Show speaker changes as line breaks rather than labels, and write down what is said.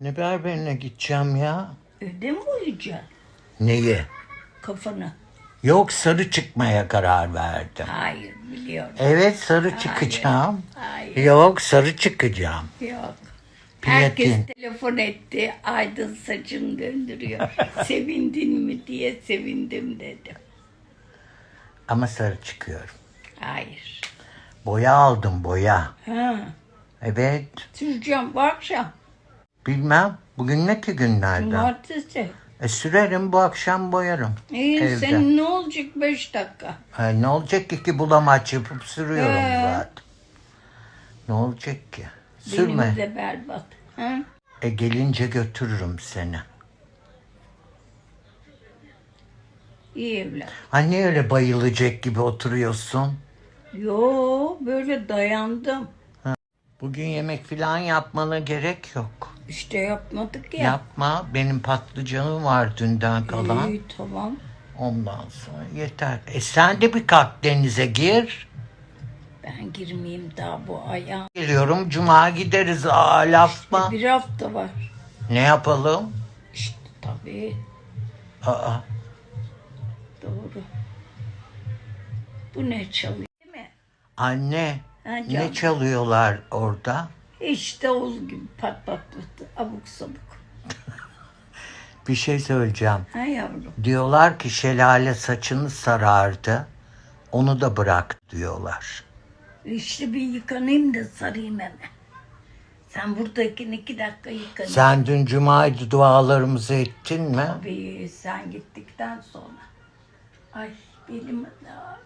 Ne berberine gideceğim ya?
Evde mi uyuyacaksın
Neyi?
kafanı?
Yok sarı çıkmaya karar verdim.
Hayır biliyorum.
Evet sarı çıkacağım.
Hayır
Yok sarı çıkacağım.
yok.
Platin.
Herkes telefon etti. Aydın saçını döndürüyor. Sevindin mi diye sevindim dedim.
Ama sarı çıkıyorum.
Hayır.
Boya aldım boya.
Ha,
Evet.
süreceğim bu akşam.
Bilmem. Bugün ne ki günlerden?
Cumartesi.
E sürerim bu akşam boyarım.
İyi
Evde.
senin ne olacak beş dakika?
Ha, ne olacak ki ki bulamaç yapıp sürüyorum
Ee?
zaten. Ne olacak ki? Sürme.
Benim de berbat. Ha?
E gelince götürürüm seni.
İyi evlat.
Hani öyle bayılacak gibi oturuyorsun?
Yo böyle dayandım.
Bugün yemek falan yapmana gerek yok.
İşte yapmadık ya.
Yapma. Benim patlıcanım var dünden kalan.
İyi tamam.
Ondan sonra yeter. E sen de bir kalk denize gir.
Ben girmeyeyim daha bu aya.
Geliyorum cuma gideriz. Aa laf mı?
Bir hafta var.
Ne yapalım?
İşte tabii
Aa,
doğru. Bu ne çalıyor değil mi?
anne
Ha,
ne çalıyorlar orada?
İşte ol gibi pat pat pat abuk sabuk.
Bir şey söyleyeceğim.
Ha yavrum.
Diyorlar ki şelale saçını sarardı. Onu da bırak diyorlar.
İşte bir yıkanayım da sarayım hemen. Sen buradayken iki dakika yıkanayım.
Sen dün cumaydı dualarımızı ettin mi?
Tabii sen gittikten sonra. Ay benim Aa,